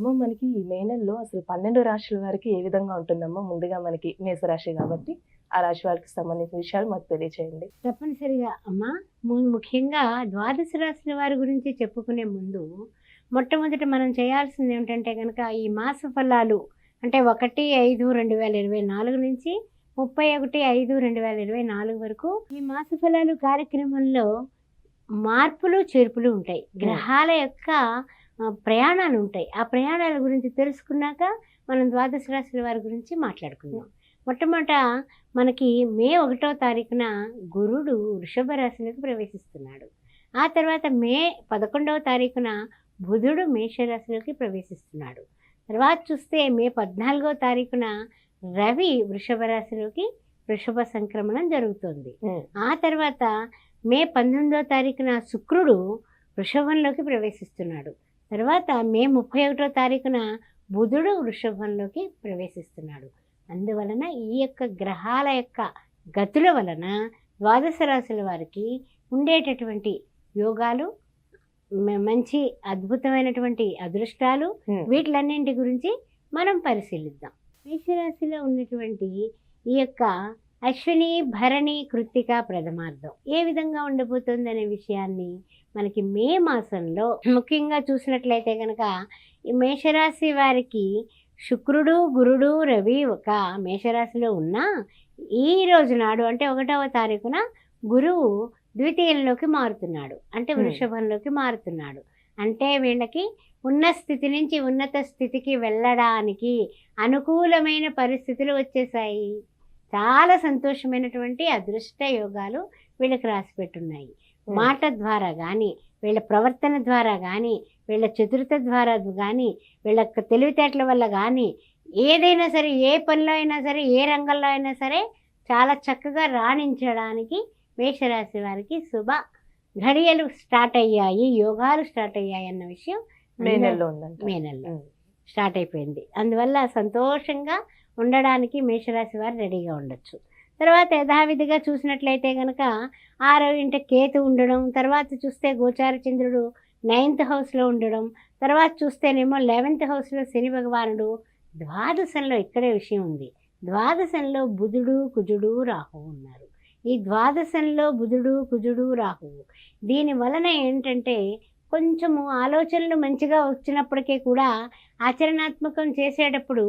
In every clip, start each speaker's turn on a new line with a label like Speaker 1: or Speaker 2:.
Speaker 1: అమ్మ మనకి ఈ మే నెలలో అసలు పన్నెండు రాశుల వారికి ఏ విధంగా ఉంటుందమ్మా? ముందుగా మనకి మేషరాశి కాబట్టి ఆ రాశి వారికి సంబంధించిన విషయాలు మాకు తెలియచేయండి.
Speaker 2: తప్పనిసరిగా అమ్మా ముఖ్యంగా ద్వాదశ రాశుల వారి గురించి చెప్పుకునే ముందు మొట్టమొదట మనం చేయాల్సింది ఏమిటంటే కనుక ఈ మాస ఫలాలు అంటే ఒకటి ఐదు రెండు వేల ఇరవై నాలుగు నుంచి ముప్పై ఒకటి ఐదు రెండు వేల ఇరవై నాలుగు వరకు ఈ మాస ఫలాలు కార్యక్రమంలో మార్పులు చేర్పులు ఉంటాయి. గ్రహాల యొక్క ప్రయాణాలు ఉంటాయి ఆ ప్రయాణాల గురించి తెలుసుకున్నాక మనం ద్వాదశ రాశుల వారి గురించి మాట్లాడుకుందాం. మొట్టమొదట మనకి మే ఒకటో తారీఖున గురుడు వృషభ రాశిలోకి ప్రవేశిస్తున్నాడు. ఆ తర్వాత మే పదకొండవ తారీఖున బుధుడు మేషరాశిలోకి ప్రవేశిస్తున్నాడు. తర్వాత చూస్తే మే పద్నాలుగో తారీఖున రవి వృషభ రాశిలోకి వృషభ సంక్రమణం జరుగుతుంది. ఆ తర్వాత మే పంతొమ్మిదో తారీఖున శుక్రుడు వృషభంలోకి ప్రవేశిస్తున్నాడు. తర్వాత మే ముప్పై ఒకటో తారీఖున బుధుడు వృషభంలోకి ప్రవేశిస్తున్నాడు అందువలన ఈ యొక్క గ్రహాల యొక్క గతుల వలన ద్వాదశ రాశుల వారికి ఉండేటటువంటి యోగాలు మంచి అద్భుతమైనటువంటి అదృష్టాలు. వీటిలన్నింటి గురించి మనం పరిశీలిద్దాం మేషరాశిలో ఉన్నటువంటి ఈ యొక్క అశ్విని భరణి కృత్తిక ప్రథమార్థం. ఏ విధంగా ఉండబోతుంది అనే విషయాన్ని మనకి మే మాసంలో ముఖ్యంగా చూసినట్లయితే కనుక ఈ మేషరాశి వారికి శుక్రుడు గురుడు రవి ఒక మేషరాశిలో ఉన్న ఈ రోజు నాడు అంటే ఒకటవ తారీఖున గురువు ద్వితీయంలోకి మారుతున్నాడు. అంటే. వృషభంలోకి మారుతున్నాడు. అంటే వీళ్ళకి ఉన్న స్థితి నుంచి ఉన్నత స్థితికి వెళ్ళడానికి అనుకూలమైన పరిస్థితులు వచ్చేసాయి. చాలా సంతోషమైనటువంటి అదృష్ట యోగాలు వీళ్ళకి రాసి పెట్టున్నాయి
Speaker 1: Hmm.
Speaker 2: మాట ద్వారా కానీ వీళ్ళ ప్రవర్తన ద్వారా కానీ వీళ్ళ చతురత ద్వారా కానీ వీళ్ళ తెలివితేటల వల్ల కానీ ఏదైనా సరే ఏ పనిలో అయినా సరే ఏ రంగంలో అయినా సరే చాలా చక్కగా రాణించడానికి మేషరాశి వారికి శుభ ఘడియలు స్టార్ట్ అయ్యాయి యోగాలు స్టార్ట్ అయ్యాయి అన్న విషయం
Speaker 1: మే నెలలో.
Speaker 2: స్టార్ట్ అయిపోయింది అందువల్ల సంతోషంగా ఉండడానికి మేషరాశి వారు రెడీగా ఉండొచ్చు. తర్వాత యథావిధిగా చూసినట్లయితే కనుక ఆరో ఇంట కేతు ఉండడం తర్వాత చూస్తే గోచార చంద్రుడు నైన్త్ హౌస్లో ఉండడం తర్వాత చూస్తేనేమో లెవెన్త్ హౌస్లో శని భగవానుడు ద్వాదశంలో ఇక్కడే విషయం ఉంది. ద్వాదశంలో బుధుడు కుజుడు రాహువు ఉన్నారు. ఈ ద్వాదశంలో బుధుడు కుజుడు రాహువు దీని వలన ఏంటంటే కొంచెము ఆలోచనలు మంచిగా వచ్చినప్పటికీ కూడా ఆచరణాత్మకం చేసేటప్పుడు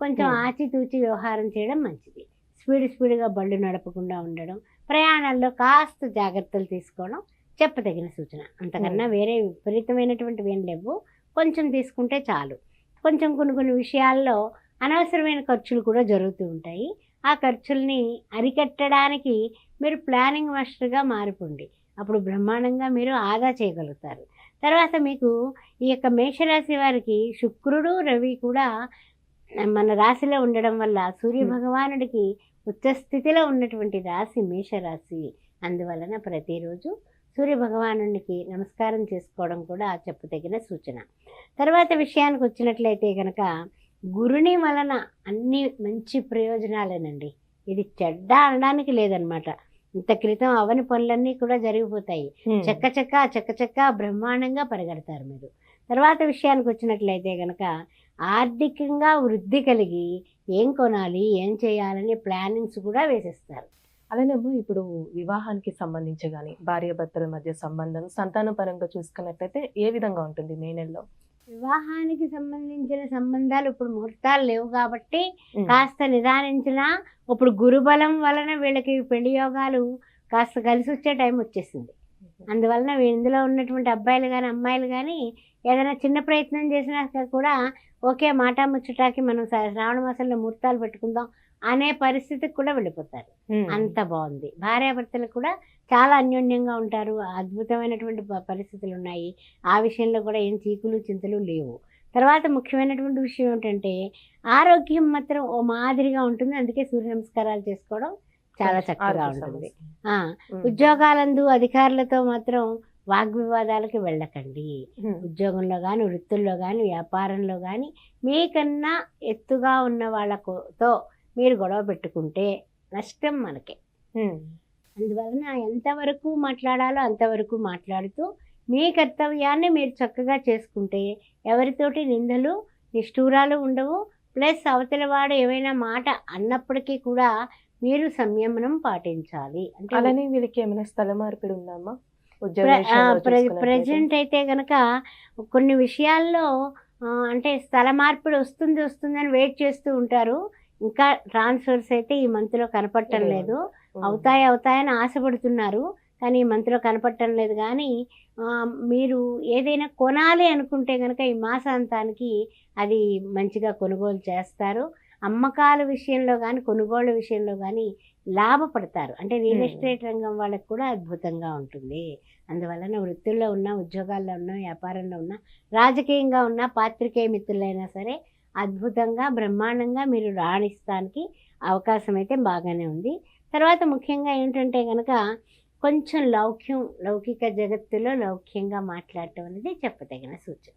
Speaker 2: కొంచెం. ఆచితూచి వ్యవహారం చేయడం మంచిది. స్పీడ్ స్పీడ్గా బళ్ళు నడపకుండా ఉండడం ప్రయాణాల్లో కాస్త జాగ్రత్తలు తీసుకోవడం చెప్పదగిన సూచన. అంతకన్నా వేరే విపరీతమైనటువంటివి ఏం లేవు. కొంచెం తీసుకుంటే చాలు. కొంచెం కొన్ని కొన్ని విషయాల్లో అనవసరమైన ఖర్చులు కూడా జరుగుతూ ఉంటాయి. ఆ ఖర్చుల్ని అరికట్టడానికి మీరు ప్లానింగ్ మాస్టర్గా మారిపోండి. అప్పుడు బ్రహ్మాండంగా మీరు ఆదా చేయగలుగుతారు. తర్వాత మీకు ఈ యొక్క మేషరాశి వారికి శుక్రుడు రవి కూడా మన రాశిలో ఉండడం వల్ల సూర్య. భగవానుడికి ఉచ్చస్థితిలో ఉన్నటువంటి రాశి మేషరాశి. అందువలన ప్రతిరోజు సూర్య భగవానునికి నమస్కారం చేసుకోవడం కూడా చెప్పదగిన సూచన. తర్వాత విషయానికి వచ్చినట్లయితే కనుక గురుని వలన అన్ని మంచి ప్రయోజనాలేనండి. ఇది చెడ్డ అనడానికి లేదనమాట. ఇంత క్రితం అవని పనులన్నీ కూడా జరిగిపోతాయి. చక్క చక్క చక్క చక్క బ్రహ్మాండంగా పరిగెడతారు మీరు. తర్వాత విషయానికి వచ్చినట్లయితే కనుక ఆర్థికంగా వృద్ధి కలిగి ఏం కొనాలి ఏం చేయాలని ప్లానింగ్స్ కూడా వేసేస్తారు.
Speaker 1: అలానేమో ఇప్పుడు వివాహానికి సంబంధించి కానీ భార్యాభర్తల మధ్య సంబంధం సంతాన పరంగా చూసుకున్నట్లయితే ఏ విధంగా ఉంటుంది? మే నెలలో?
Speaker 2: వివాహానికి సంబంధించిన సంబంధాలు ఇప్పుడు ముహూర్తాలు లేవు కాబట్టి. కాస్త నిదానించిన ఇప్పుడు గురుబలం వలన వీళ్ళకి పెళ్ళి యోగాలు కాస్త కలిసి వచ్చే టైం వచ్చేసింది అందువలన ఇందులో ఉన్నటువంటి అబ్బాయిలు కానీ అమ్మాయిలు కానీ ఏదైనా చిన్న ప్రయత్నం చేసినా కూడా ఓకే మాట ముచ్చటాకి మనం శ్రావణ మాసంలో ముహూర్తాలు పెట్టుకుందాం అనే పరిస్థితికి కూడా వెళ్ళిపోతారు. అంత బాగుంది. భార్యాభర్తలు కూడా చాలా అన్యోన్యంగా ఉంటారు. అద్భుతమైనటువంటి పరిస్థితులు ఉన్నాయి. ఆ విషయంలో కూడా ఏం చీకులు చింతలు లేవు. తర్వాత ముఖ్యమైనటువంటి విషయం ఏంటంటే ఆరోగ్యం మాత్రం ఓ మాదిరిగా ఉంటుంది. అందుకే సూర్య నమస్కారాలు చేసుకోవడం చాలా చక్కగా ఉంటుంది. ఉద్యోగాలందు అధికారులతో మాత్రం వాగ్వివాదాలకి వెళ్ళకండి. ఉద్యోగంలో కానీ వృత్తుల్లో కానీ వ్యాపారంలో కానీ మీకన్నా ఎత్తుగా ఉన్న వాళ్ళతో మీరు గొడవ పెట్టుకుంటే నష్టం మనకే. అందువలన ఎంతవరకు మాట్లాడాలో అంతవరకు మాట్లాడుతూ మీ కర్తవ్యాన్ని మీరు చక్కగా చేసుకుంటే ఎవరితోటి నిందలు నిష్ఠూరాలు ఉండవు ప్లస్ అవతల వాడు ఏమైనా మాట అన్నప్పటికీ కూడా మీరు సంయమనం పాటించాలి. అంటే
Speaker 1: అలానే వీళ్ళకి ఏమైనా స్థల మార్పిడి ఉందమ్మా?
Speaker 2: ప్రజెంట్ అయితే గనక కొన్ని విషయాల్లో అంటే స్థల మార్పిడి వస్తుంది వస్తుంది అని వెయిట్ చేస్తూ ఉంటారు. ఇంకా ట్రాన్స్ఫర్స్ అయితే ఈ మంత్లో కనపడటం
Speaker 1: లేదు.
Speaker 2: అవుతాయి అవుతాయని ఆశపడుతున్నారు. కానీ ఈ మంత్లో కనపడటం లేదు. కానీ మీరు ఏదైనా కొనాలి అనుకుంటే కనుక ఈ మాసాంతానికి అది మంచిగా కొనుగోలు చేస్తారు. అమ్మకాల విషయంలో కానీ కొనుగోలు విషయంలో కానీ లాభపడతారు. అంటే రియల్. ఎస్టేట్ రంగం వాళ్ళకి కూడా అద్భుతంగా ఉంటుంది. అందువలన వృత్తుల్లో ఉన్న ఉద్యోగాల్లో ఉన్న వ్యాపారంలో ఉన్న రాజకీయంగా ఉన్న పాత్రికేయ మిత్రులైనా సరే అద్భుతంగా బ్రహ్మాండంగా మీరు రాణిస్తానికి అవకాశం అయితే బాగానే ఉంది. తర్వాత ముఖ్యంగా ఏంటంటే కనుక కొంచెం లౌక్యం లౌకిక జగత్తులో లౌక్యంగా మాట్లాడటం అనేది చెప్పదగిన సూచన.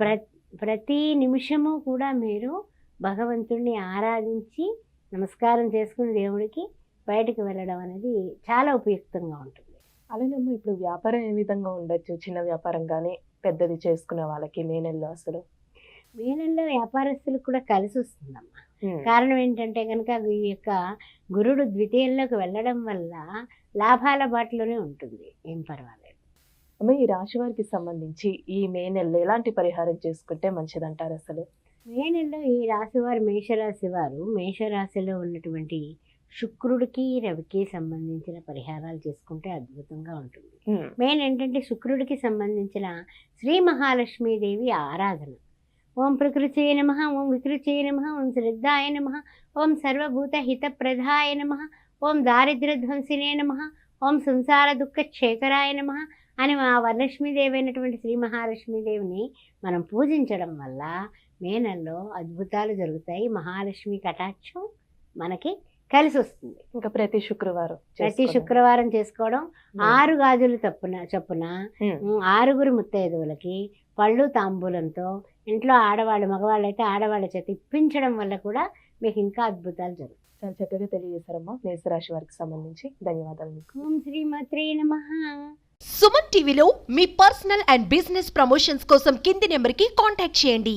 Speaker 2: ప్ర ప్రతి నిమిషము కూడా మీరు భగవంతుణ్ణి ఆరాధించి నమస్కారం చేసుకుని దేవుడికి బయటకు వెళ్ళడం అనేది చాలా ఉపయుక్తంగా ఉంటుంది.
Speaker 1: అలానేమో ఇప్పుడు వ్యాపారం ఏ విధంగా ఉండొచ్చు? చిన్న వ్యాపారం కానీ పెద్దది చేసుకునే వాళ్ళకి మే నెలలో అసలు?
Speaker 2: మే నెలలో వ్యాపారస్తులకు కూడా కలిసి వస్తుందమ్మా. కారణం ఏంటంటే కనుక ఈ యొక్క గురుడు ద్వితీయంలోకి వెళ్ళడం వల్ల లాభాల బాటలోనే ఉంటుంది. ఏం పర్వాలేదు.
Speaker 1: అమ్మ ఈ రాశి వారికి సంబంధించి ఈ మే నెలలో ఎలాంటి పరిహారం చేసుకుంటే మంచిదంటారు అసలు?
Speaker 2: మే నెలలో ఈ రాశివారు మేషరాశి వారు మేషరాశిలో ఉన్నటువంటి శుక్రుడికి రవికి సంబంధించిన పరిహారాలు చేసుకుంటే అద్భుతంగా ఉంటుంది. మెయిన్ ఏంటంటే శుక్రుడికి సంబంధించిన శ్రీ మహాలక్ష్మీదేవి ఆరాధన. ఓం ప్రకృతియే నమ ఓం వికృతియే నమ ఓం శ్రద్ధాయ నమ ఓం సర్వభూత హితప్రదాయ నమ ఓం దారిద్ర్యధ్వంసినే నమ ఓం సంసార దుఃఖ శేఖరాయ నమ అని మా వరలక్ష్మీదేవి అయినటువంటి శ్రీ మహాలక్ష్మీదేవిని మనం పూజించడం వల్ల మే నెలలో అద్భుతాలు జరుగుతాయి మహాలక్ష్మి కటాక్షం మనకి కలిసి వస్తుంది
Speaker 1: ఇంకా ప్రతి శుక్రవారం
Speaker 2: ప్రతి. శుక్రవారం చేసుకోవడం. ఆరు గాజులు తప్పున చొప్పున ఆరుగురు ముత్తైదువులకి పళ్ళు తాంబూలంతో ఇంట్లో ఆడవాళ్ళు మగవాళ్ళు అయితే ఆడవాళ్ళ చేత ఇప్పించడం వల్ల కూడా మీకు ఇంకా అద్భుతాలు జరుగుతాయి.
Speaker 1: చాలా చక్కగా తెలియజేశారమ్మా. మేషరాశి వారికి సంబంధించి ధన్యవాదాలు మీకు.
Speaker 2: ఓం శ్రీమాత్రే నమః.
Speaker 3: సుమన్ టీవీలో మీ పర్సనల్ అండ్ బిజినెస్ ప్రమోషన్స్ కోసం కింది నెంబర్కి కాంటాక్ట్ చేయండి.